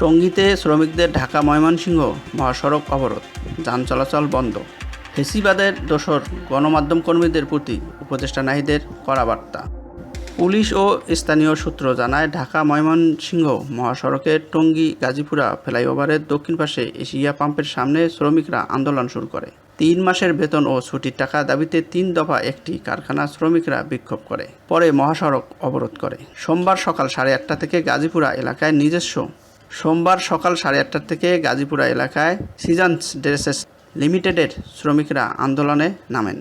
টঙ্গীতে শ্রমিকদের ঢাকা ময়মনসিংহ মহাসড়ক অবরোধ, যান চলাচল বন্ধ। ফেসিবাদের দোসর গণমাধ্যম কর্মীদের প্রতি উপদেষ্টা নাহিদের কড়া বার্তা। পুলিশ ও স্থানীয় সূত্র জানায়, ঢাকা ময়মনসিংহ মহাসড়কের টঙ্গী গাজীপুরা ফ্লাইওভারের দক্ষিণ পাশে এশিয়া পাম্পের সামনে শ্রমিকরা আন্দোলন শুরু করে। তিন মাসের বেতন ও ছুটির টাকা দাবিতে তিন দফা একটি কারখানা শ্রমিকরা বিক্ষোভ করে, পরে মহাসড়ক অবরোধ করে। সোমবার সকাল সাড়ে আটটা থেকে গাজীপুরা এলাকায় নিজস্ব সোমবার সকাল সাড়ে আটটা থেকে গাজীপুরা এলাকায় সিজান্স ড্রেসেস লিমিটেডের শ্রমিকরা আন্দোলনে নামেন।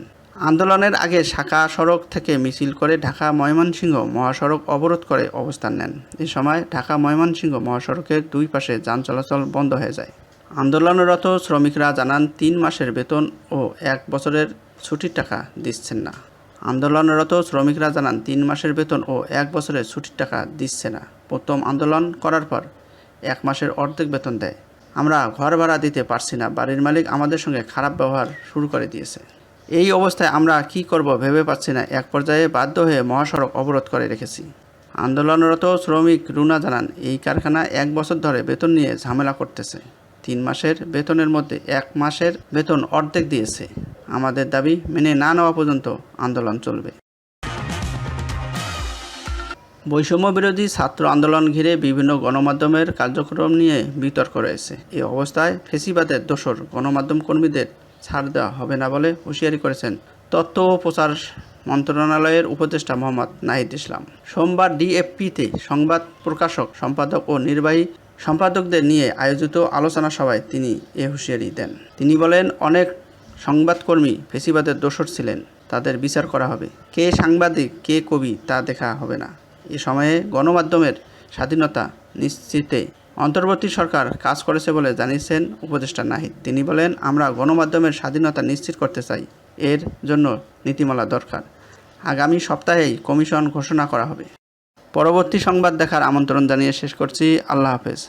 আন্দোলনের আগে শাখা সড়ক থেকে মিছিল করে ঢাকা ময়মনসিংহ মহাসড়ক অবরোধ করে অবস্থান নেন। এ সময় ঢাকা ময়মনসিংহ মহাসড়কের দুই পাশে যান চলাচল বন্ধ হয়ে যায়। আন্দোলনরত শ্রমিকরা জানান, তিন মাসের বেতন ও এক বছরের ছুটির টাকা দিচ্ছেন না। আন্দোলনরত শ্রমিকরা জানান, তিন মাসের বেতন ও এক বছরের ছুটির টাকা দিচ্ছে না। প্রথম আন্দোলন করার পর এক মাসের অর্ধেক বেতন দেয়। আমরা ঘর ভাড়া দিতে পারছি না। বাড়ির মালিক আমাদের সঙ্গে খারাপ ব্যবহার শুরু করে দিয়েছে। এই অবস্থায় আমরা কি করব ভেবে পাচ্ছি না। এক পর্যায়ে বাধ্য হয়ে মহাসড়ক অবরোধ করে রেখেছি। আন্দোলনরত শ্রমিক রুনা জানান, এই কারখানা এক বছর ধরে বেতন নিয়ে ঝামেলা করতেছে। তিন মাসের বেতনের মধ্যে এক মাসের বেতন অর্ধেক দিয়েছে। আমাদের দাবি মেনে না নেওয়া পর্যন্ত আন্দোলন চলবে। বৈষম্য বিরোধী ছাত্র আন্দোলন ঘিরে বিভিন্ন গণমাধ্যমের কার্যক্রম নিয়ে বিতর্ক রয়েছে। এই অবস্থায় ফেসিবাদের দোসর গণমাধ্যম কর্মীদের ছাড় দেওয়া হবে না বলে হুঁশিয়ারি করেছেন তথ্য ও প্রচার মন্ত্রণালয়ের উপদেষ্টা মোহাম্মদ নাহিদ ইসলাম। সোমবার ডিএফপিতে সংবাদ প্রকাশক, সম্পাদক ও নির্বাহী সম্পাদকদের নিয়ে আয়োজিত আলোচনা সভায় তিনি এ হুঁশিয়ারি দেন। তিনি বলেন, অনেক সংবাদকর্মী ফেসিবাদের দোসর ছিলেন, তাদের বিচার করা হবে। কে সাংবাদিক, কে কবি তা দেখা হবে না। এ সময়ে গণমাধ্যমের স্বাধীনতা নিশ্চিতে অন্তর্বর্তী সরকার কাজ করেছে বলে জানিয়েছেন উপদেষ্টা নাহিদ। তিনি বলেন, আমরা গণমাধ্যমের স্বাধীনতা নিশ্চিত করতে চাই। এর জন্য নীতিমালা দরকার। আগামী সপ্তাহেই কমিশন ঘোষণা করা হবে। পরবর্তী সংবাদ দেখার আমন্ত্রণ জানিয়ে শেষ করছি। আল্লাহ হাফেজ।